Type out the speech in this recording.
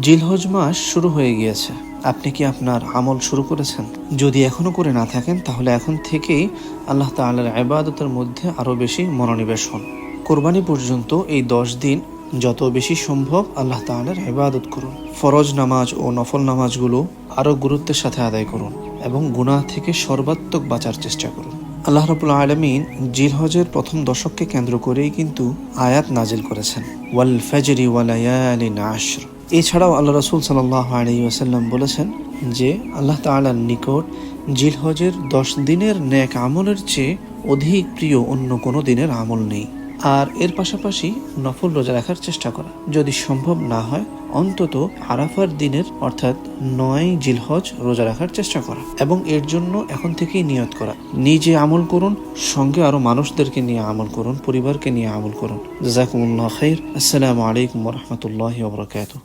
জিলহজ মাস শুরু হয়ে গিয়েছে। আপনি কি আপনার আমল শুরু করেছেন? যদি এখনও করে না থাকেন, তাহলে এখন থেকেই আল্লাহ তাআলার ইবাদতের মধ্যে আরও বেশি মনোনিবেশ হন কোরবানি পর্যন্ত এই দশ দিন যত বেশি সম্ভব আল্লাহ তাআলার ইবাদত করুন। ফরজ নামাজ ও নফল নামাজগুলো আরও গুরুত্বের সাথে আদায় করুন এবং গুনাহ থেকে সর্বাত্মক বাঁচার চেষ্টা করুন। আল্লাহ রাবুল আলমিন জিলহজের প্রথম দশককে কেন্দ্র করেই কিন্তু আয়াত নাজিল করেছেন। ওয়াল ফজরি ওয়ালায়ালিন আশর। এছাড়াও আল্লাহ রসুল সাল্লাহ আলী বলেছেন যে আল্লাহ তাআলার নিকট জিলহজের দশ দিনের ন্যাক আমলের চেয়ে অধিক প্রিয় অন্য কোনো দিনের আমল নেই। আর এর পাশাপাশি নফল রোজা রাখার চেষ্টা করা। যদি সম্ভব না হয়, অন্তত আরাফার দিনের, অর্থাৎ নয় জিলহজ রোজা রাখার চেষ্টা করা। এবং এর জন্য এখন থেকেই নিয়ত করা। নিজে আমল করুন, সঙ্গে আরও মানুষদেরকে নিয়ে আমল করুন, পরিবারকে নিয়ে আমল করুন। জাজাকুমুল্লাহ খাইর। আসসালামু আলাইকুম রহমতুল্লাহ